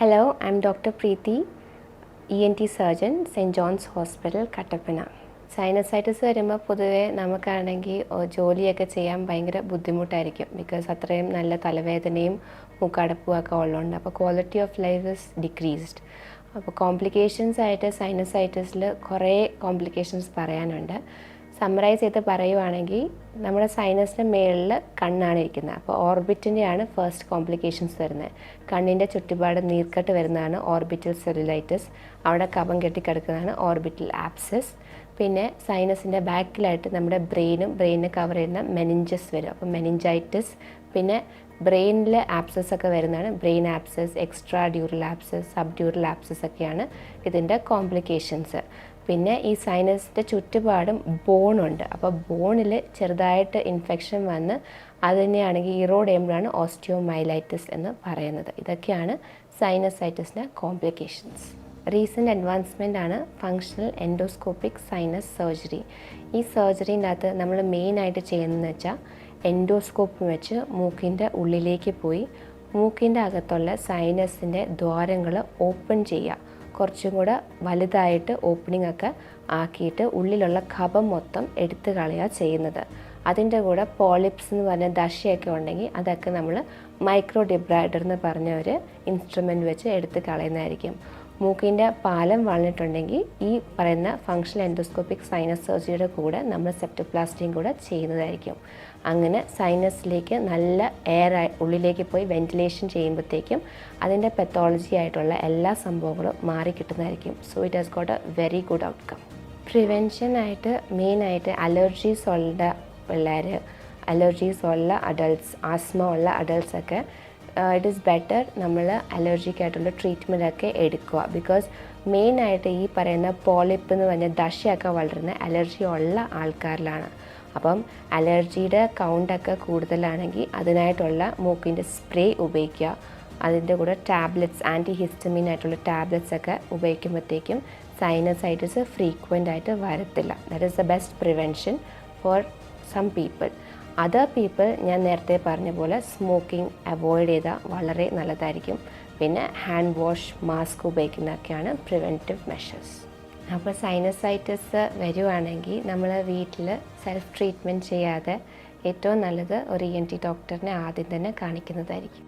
Hello I am doctor Preethi E N T surgeon Saint John's hospital Kattappana sinusitis വരുമ്പോൾ പൊതുവേ നമുക്കാണെങ്കിൽ ജോലിയൊക്കെ ചെയ്യാൻ ഭയങ്കര ബുദ്ധിമുട്ടായിരിക്കും. ബിക്കോസ് അത്രയും നല്ല തലവേദനയും മൂക്കടപ്പും ഒക്കെ ഉള്ളതുകൊണ്ട് അപ്പോൾ quality of life is decreased അപ്പോൾ കോംപ്ലിക്കേഷൻസ് ആയിട്ട് സൈനസൈറ്റിസിൽ കുറേ കോംപ്ലിക്കേഷൻസ് പറയാനുണ്ട്. സമ്മറൈസ് ചെയ്ത് പറയുവാണെങ്കിൽ നമ്മുടെ സൈനസിന്റെ മേളിൽ കണ്ണാണ് ഇരിക്കുന്നത്. അപ്പോൾ ഓർബിറ്റിന്റെയാണ് ഫസ്റ്റ് കോംപ്ലിക്കേഷൻസ് വരുന്നത്. കണ്ണിന്റെ ചുറ്റുപാട് നീർക്കെട്ട് വരുന്നതാണ് ഓർബിറ്റൽ സെല്ലുലൈറ്റിസ് അവിടെ കഫം കെട്ടിക്കിടക്കുന്നതാണ് ഓർബിറ്റൽ ആപ്സസ് പിന്നെ സൈനസിന്റെ ബാക്കിലായിട്ട് നമ്മുടെ ബ്രെയിനും ബ്രെയിനിനെ കവർ ചെയ്യുന്ന മെനിഞ്ചസ് വരും. അപ്പോൾ മെനിഞ്ചൈറ്റിസ് പിന്നെ ബ്രെയിനിലെ ആപ്സസ് ഒക്കെ വരുന്നതാണ് brain abscess extra dural abscess sub dural abscess ഒക്കെയാണ് ഇതിന്റെ കോംപ്ലിക്കേഷൻസ് പിന്നെ ഈ സൈനസിന്റെ ചുറ്റുപാടും ബോണുണ്ട് അപ്പോൾ ബോണിൽ ചെറുതായിട്ട് ഇൻഫെക്ഷൻ വന്ന് അതിനെയാണെങ്കിൽ ഇറോഡ് ചെയ്യുമ്പോഴാണ് ഓസ്റ്റിയോമൈലൈറ്റിസ് എന്ന് പറയുന്നത്. ഇതൊക്കെയാണ് സൈനസൈറ്റിസിന്റെ കോംപ്ലിക്കേഷൻസ് റീസെന്റ് അഡ്വാൻസ്മെന്റ് ആണ് ഫങ്ഷണൽ എൻഡോസ്കോപ്പിക് സൈനസ് സർജറി ഈ സർജറീന്റെ അകത്ത് നമ്മൾ മെയിനായിട്ട് ചെയ്യുന്നതെന്ന് വെച്ചാൽ എൻഡോസ്കോപ്പ് വെച്ച് മൂക്കിന്റെ ഉള്ളിലേക്ക് പോയി മൂക്കിന്റെ അകത്തുള്ള സൈനസിന്റെ ദ്വാരങ്ങൾ ഓപ്പൺ ചെയ്യുക. കുറച്ചും കൂടെ വലുതായിട്ട് ഓപ്പണിംഗ് ഒക്കെ ആക്കിയിട്ട് ഉള്ളിലുള്ള കഫം മൊത്തം എടുത്തു കളയുക ചെയ്യുന്നത്. അതിന്റെ കൂടെ പോളിപ്സ് എന്ന് പറഞ്ഞ ദശയൊക്കെ ഉണ്ടെങ്കിൽ അതൊക്കെ നമ്മൾ മൈക്രോ ഡിബ്രൈഡർ എന്ന് പറഞ്ഞ ഒരു ഇൻസ്ട്രുമെന്റ് വെച്ച് എടുത്ത് കളയുന്നതായിരിക്കും. മൂക്കിന്റെ പാലം വളഞ്ഞിട്ടുണ്ടെങ്കിൽ ഈ പറയുന്ന ഫങ്ഷണൽ എൻഡോസ്കോപ്പിക് സൈനസ് സർജറിയുടെ കൂടെ നമ്മൾ സെപ്റ്റോപ്ലാസ്റ്റിയും കൂടെ ചെയ്യുന്നതായിരിക്കും. അങ്ങനെ സൈനസിലേക്ക് നല്ല എയർ ഉള്ളിലേക്ക് പോയി വെന്റിലേഷൻ ചെയ്യുമ്പോഴത്തേക്കും അതിന്റെ പെത്തോളജി ആയിട്ടുള്ള എല്ലാ സംഭവങ്ങളും മാറി കിട്ടുന്നതായിരിക്കും. So it has got a very good outcome പ്രിവെൻഷനായിട്ട് മെയിനായിട്ട് അലർജീസ് ഉള്ള പിള്ളേർ അലർജീസ് ഉള്ള അഡൾട്ട്സ് ആസ്മ ഉള്ള അഡൾട്ട്സൊക്കെ ഇറ്റ് ഈസ് ബെറ്റർ നമ്മൾ അലർജിക്ക് ആയിട്ടുള്ള ട്രീറ്റ്മെന്റ് ഒക്കെ എടുക്കുക. ബിക്കോസ് മെയിനായിട്ട് ഈ പറയുന്ന പോളിപ്പ് എന്ന് പറഞ്ഞ ദശയൊക്കെ വളരുന്ന അലർജി ഉള്ള ആൾക്കാരിലാണ്. അപ്പം അലർജിയുടെ കൗണ്ടൊക്കെ കൂടുതലാണെങ്കിൽ അതിനായിട്ടുള്ള മൂക്കിന്റെ സ്പ്രേ ഉപയോഗിക്കുക. അതിന്റെ കൂടെ ടാബ്ലറ്റ്സ് ആന്റി ഹിസ്റ്റമിൻ ആയിട്ടുള്ള ടാബ്ലറ്റ്സ് ഒക്കെ ഉപയോഗിക്കുമ്പോഴത്തേക്കും സൈനസൈറ്റിസ് ഫ്രീക്വന്റ് ആയിട്ട് വരത്തില്ല. That is the best prevention for some people other people ഞാൻ നേരത്തെ പറഞ്ഞ പോലെ സ്മോക്കിംഗ് അവോയ്ഡ് ചെയ്താൽ വളരെ നല്ലതായിരിക്കും. പിന്നെ ഹാൻഡ് വാഷ് മാസ്ക് ഉപയോഗിക്കുന്നതൊക്കെയാണ് പ്രിവെന്റീവ് മെഷേഴ്സ് അപ്പോൾ സൈനസൈറ്റിസ് വരുവാണെങ്കിൽ നമ്മൾ വീട്ടിൽ സെൽഫ് ട്രീറ്റ്മെന്റ് ചെയ്യാതെ ഏറ്റവും നല്ലത് ഒരു ഇ എൻ ടി ഡോക്ടറിനെ ആദ്യം തന്നെ കാണിക്കുന്നതായിരിക്കും.